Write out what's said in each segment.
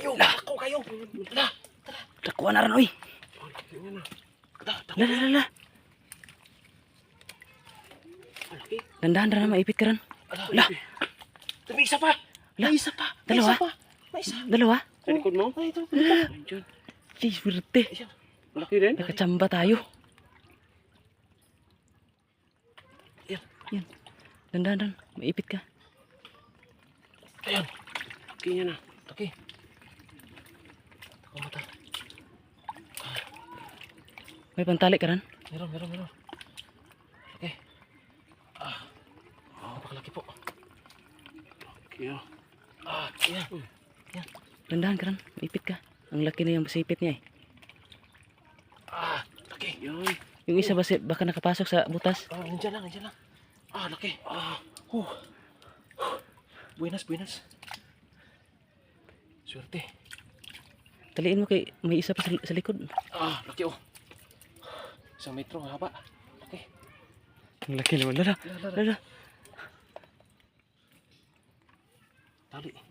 kayo. Dako kayo. Tara. Dakuha na rin, oy. La, la, la, la. Dandahan na maipit ka rin. La. Ito, May isa pa. May isa pa. May Dalawa? isa pa. May isa. Dalawa. Sa likod mo? Ay, ito. Diyan. Ay, swerte. Isa. Malaki rin. Nakachamba tayo. Yan. Yan. Dandahan rin. Maipit ka. Ayan. Laki niya na. Laki. Tako mata. May pantali ka rin. Meron, meron, meron. Laki. Ah. Napakalaki po. Laki ah. Ah, yan. Dandahan ka rin. Maipit ka. Ang laki na yung sipit niya eh. Ah, laki. Yan. Yung isa ba si- baka nakapasok sa butas? Ah, nandiyan lang, nandiyan lang. Ah, laki. Ah, huh. Buenas, buenas. Swerte. Taliin mo kay may isa pa sa, sa likod. Ah, laki oh. Isang metro, haba. Laki. Ang laki naman. Lala. Lala, lala. Lala.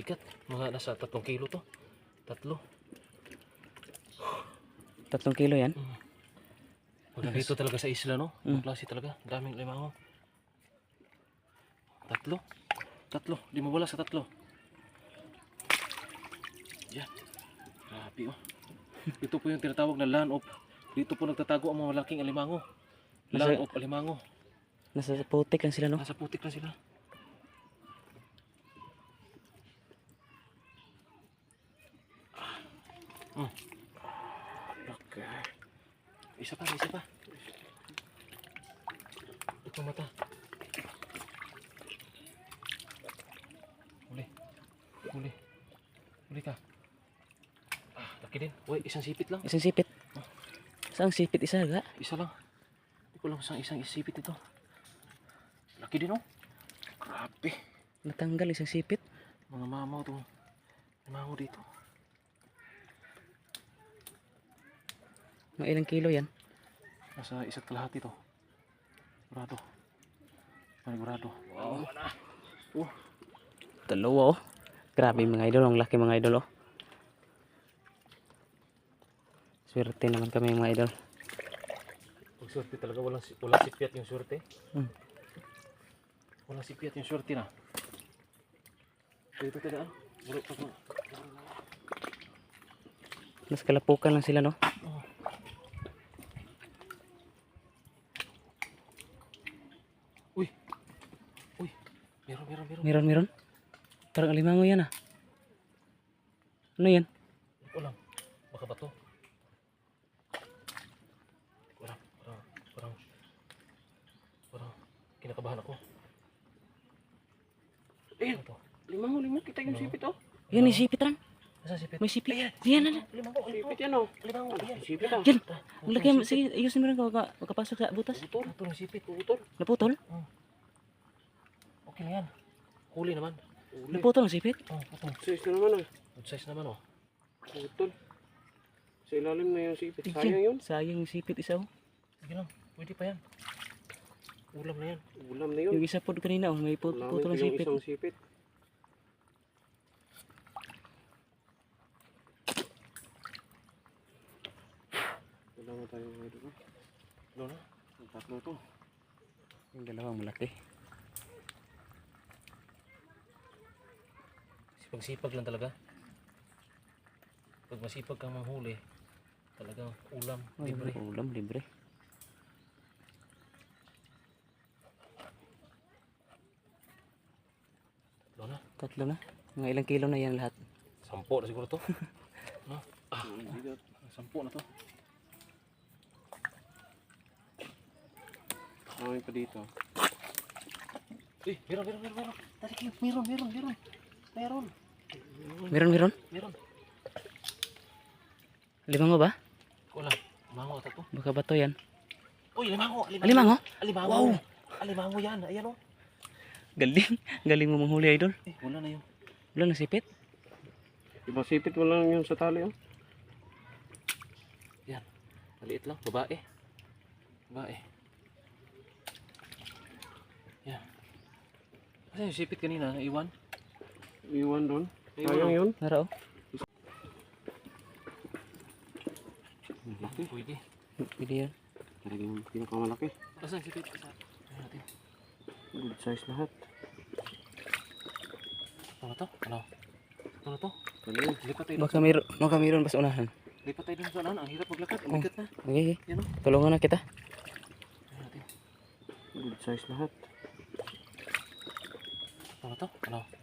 Bigat. Mga nasa tatlong kilo to. Tatlo. Tatlong kilo yan. Pag nandito talaga sa isla, no? Mm. Klase talaga. Daming limango. Tatlo. Tatlo. Di mawala sa tatlo. Yan. Grabe, oh. Ito po yung tinatawag na land of. Dito po nagtatago ang mga malaking alimango. Land Nasa- of alimango. Nasa putik lang sila no. Nasa putik na sila. Mm. Okay. Isa pa, isa pa. Ito mata. Uli. Uli. Uli ka. Ah, laki din. Uy, isang sipit lang. Isang sipit. Isang sipit isa ga. Isa lang. Hindi ko lang isang isang sipit ito. Laki din oh. Grabe. Natanggal isang sipit. Mga mamaw to. Mamaw dito. Mga ilang kilo yan. Nasa isa't kalahati to. Sigurado. Panigurado. Wow. Oh, Dalawa oh. Grabe mga idol. Ang laki mga idol oh. Swerte naman kami mga idol. pag swerte talaga walang, si- walang sipiat yung swerte. Hmm. Walang sipiat yung swerte na. Dito. Wala pa ko. Mas kalapukan lang sila no. Uy. Uy. Meron, meron, meron. Meron meron. Parang alimango yan ah. Ano yan? Walang. Baka ba to? Parang, parang, parang, parang, kinakabahan ako. Ayun. Ano to? Limang limang kita yung sipit oh. Yan may sipit ran. Nasa sipit? May sipit. Yan na. Limang ko, Sipit yan oh. Limang ko, ayan. Sipit ah. Yan. Ang laki. Sige, ayusin mo rin makapasok sa butas. Putol. Putol yung sipit. Putol. Naputol? Okay na yan. Huli naman. Uli. Naputol ang sipit? Oh, putol. Size na naman ah. Good size naman oh. Putol. Sa ilalim na yung sipit. Ay, Sayang yun. Sayang yung sipit isa oh. Sige lang. Pwede pa yan. Ulam na yan. Ulam na yun. Yung isa po kanina oh. May put Ulam putol ang yung sipit. isang sipit. Wala mo tayo. Ano na? Ang tatlo to. Yung dalawang malaki. Sipag-sipag lang talaga. Pag masipag kang manghuli, talagang ulam, Ay, libre. Ulam, libre. Ano na? Tatlo na. Mga ilang kilo na yan lahat. Sampo na siguro to. no? Ah, bigat. sampo na to. Marami pa dito. Eh, meron, meron, meron, meron. Tarik yun. Meron, meron, meron. Meron. Meron, meron. Meron. Limango ba? Wala. Mango ata to. Baka bato yan. Uy, alimango, alimango. Alimango? Alimango. Wow. Alimango yan. Ayan oh. Galing. Galing mo manghuli idol. Eh, wala na yun. Wala nasipit. Iba sipit mo lang yun sa tali oh. Yan. Maliit lang. Babae. Babae. Yan. Kasi yung sipit kanina, naiwan. Iwan doon. Sayang oh. yun. Nara oh. Laki, pwede. Pwede yan. Talaga yung pinakamalaki. Asan? Ayan natin. Good size lahat. Ano to? Ano? Ano to? Galing. Lipat tayo. Baka mayroon, baka mayroon pa sa unahan. Lipat tayo dun sa unahan. Ang hirap maglakad. Ang Oh. bigat na. Okay. Yan oh. Tulungan na kita. Good size lahat. Ano to? Ano?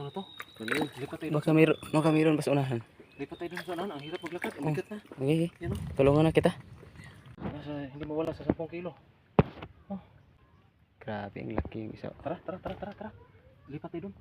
Ano to? Galing. Lipat tayo Baka mayroon, baka mayroon pa sa unahan. Lipat tayo dun sa unahan. Ang hirap maglakad. Ang Oh. bigat na. Okay. Yan oh. Tulungan na kita. Nasa, hindi mawala sa 10 kilo. Grabe, ang laki yung isa. Tara, tara, tara, tara, tara. Lipat tayo dun.